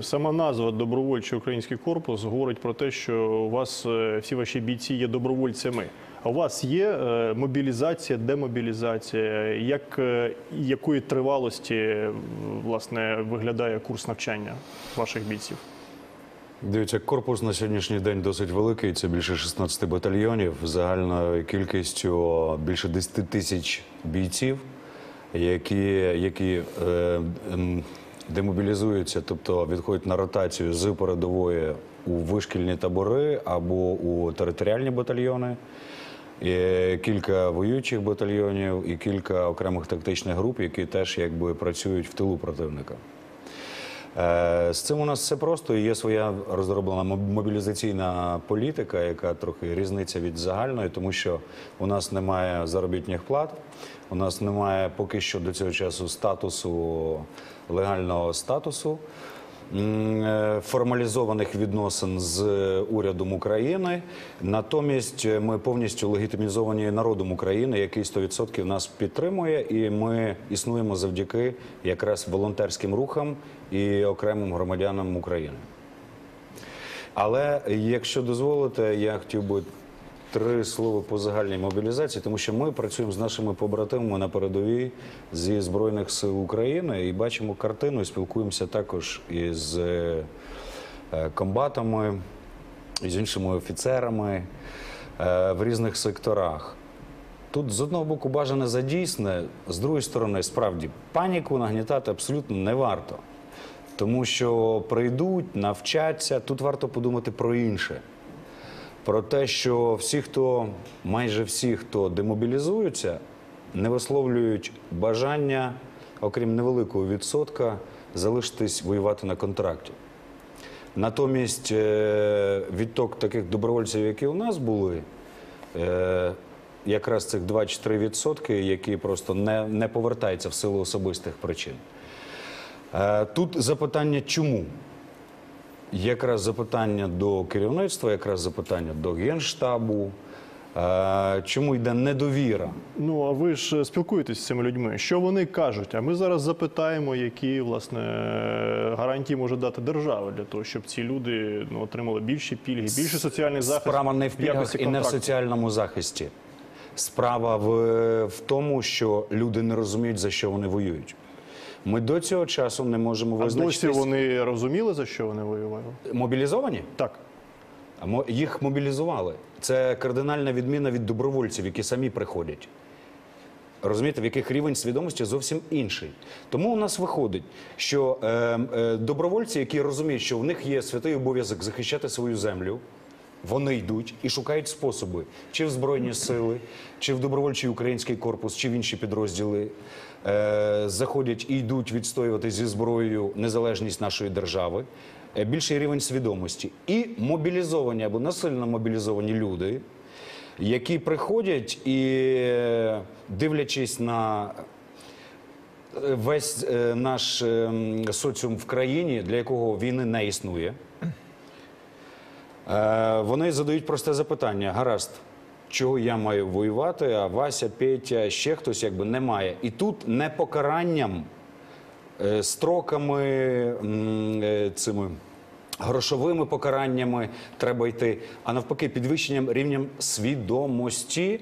Сама назва добровольчий український корпус говорить про те, що у вас е, всі ваші бійці є добровольцями. А у вас є е, мобілізація, демобілізація? Як е, якої тривалості е, власне виглядає курс навчання ваших бійців? Дивіться, корпус на сьогоднішній день досить великий. Це більше 16 батальйонів, загальною кількістю більше 10 тисяч бійців, які, які е, ем, демобілізуються, тобто відходять на ротацію з передової у вишкільні табори або у територіальні батальйони. Є кілька воюючих батальйонів і кілька окремих тактичних груп, які теж якби працюють в тилу противника. Е, З цим у нас все просто. Є своя розроблена моб- мобілізаційна політика, яка трохи різниця від загальної, тому що у нас немає заробітних плат, у нас немає поки що до цього часу статусу легального статусу. Е, Формалізованих відносин з урядом України, натомість е, ми повністю легітимізовані народом України, який 100% нас підтримує, і ми існуємо завдяки якраз волонтерським рухам і окремим громадянам України. Але якщо дозволите, я хотів би три слова по загальній мобілізації, тому що ми працюємо з нашими побратимами на передовій зі Збройних сил України і бачимо картину, і спілкуємося також із е, комбатами, з іншими офіцерами е, в різних секторах. Тут з одного боку бажане за дійсне, з другої сторони, справді паніку нагнітати абсолютно не варто. Тому що прийдуть, навчаться. Тут варто подумати про інше. Про те, що всі, хто майже всі, хто демобілізуються, не висловлюють бажання, окрім невеликого відсотка, залишитись воювати на контракті. Натомість е, відток таких добровольців, які у нас були, е, якраз цих 2-3 відсотки, які просто не, не повертаються в силу особистих причин. Е, Тут запитання чому? Якраз запитання до керівництва, якраз запитання до Генштабу. Е, Чому йде недовіра? Ну а ви ж спілкуєтесь з цими людьми. Що вони кажуть? А ми зараз запитаємо, які власне гарантії може дати держава для того, щоб ці люди ну, отримали більші пільги, більше соціальний захист. Справа не в в пільгах і не в соціальному захисті. Справа в, в тому, що люди не розуміють, за що вони воюють. Ми до цього часу не можемо А досі вони розуміли, за що вони воювали? Мобілізовані? Так. Їх мобілізували. Це кардинальна відміна від добровольців, які самі приходять. Розумієте, в яких рівень свідомості зовсім інший. Тому у нас виходить, що е, е, добровольці, які розуміють, що в них є святий обов'язок захищати свою землю, вони йдуть і шукають способи, чи в Збройні сили, чи в добровольчий український корпус, чи в інші підрозділи. Е, заходять і йдуть відстоювати зі зброєю незалежність нашої держави, е, більший рівень свідомості. І мобілізовані або насильно мобілізовані люди, які приходять і, е, дивлячись на е, весь е, наш е, соціум в країні, для якого війни не існує, вони задають просте запитання: гаразд, чого я маю воювати, а Вася, Петя, ще хтось якби не має. І тут не покаранням, е, строками е, цими. Грошовими покараннями треба йти, а навпаки, підвищенням рівнем свідомості,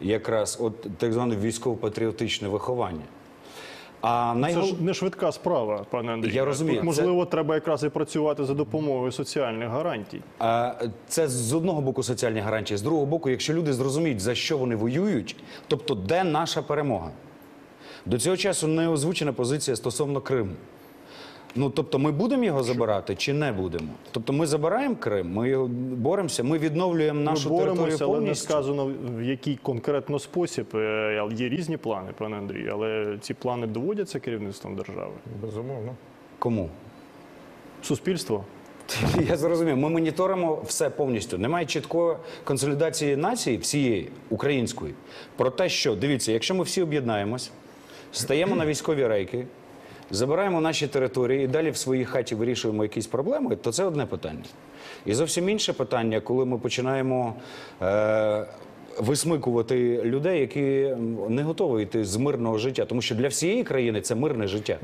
якраз от так зване військово-патріотичне виховання. А Це ж не швидка справа, пане Андрію. Я розумію. Тут, Це- можливо, треба якраз і працювати за допомогою соціальних гарантій. А, Це з одного боку соціальні гарантії, з другого боку, якщо люди зрозуміють, за що вони воюють, тобто де наша перемога. До цього часу не озвучена позиція стосовно Криму. Ну, тобто, ми будемо його забирати чи не будемо? Тобто, ми забираємо Крим, ми його боремося, ми відновлюємо нашу Ми територію боремося, але не сказано в який конкретно спосіб. Е, але Є різні плани, пане Андрію, але ці плани доводяться керівництвом держави. Безумовно. Кому? Суспільство Я зрозумів. Ми моніторимо все повністю. Немає чіткої консолідації нації всієї української. Про те, що дивіться, якщо ми всі об'єднаємось, стаємо на військові рейки, забираємо наші території і далі в своїй хаті вирішуємо якісь проблеми, то це одне питання. І зовсім інше питання, коли ми починаємо. Е- Висмикувати людей, які не готові йти з мирного життя, тому що для всієї країни це мирне життя.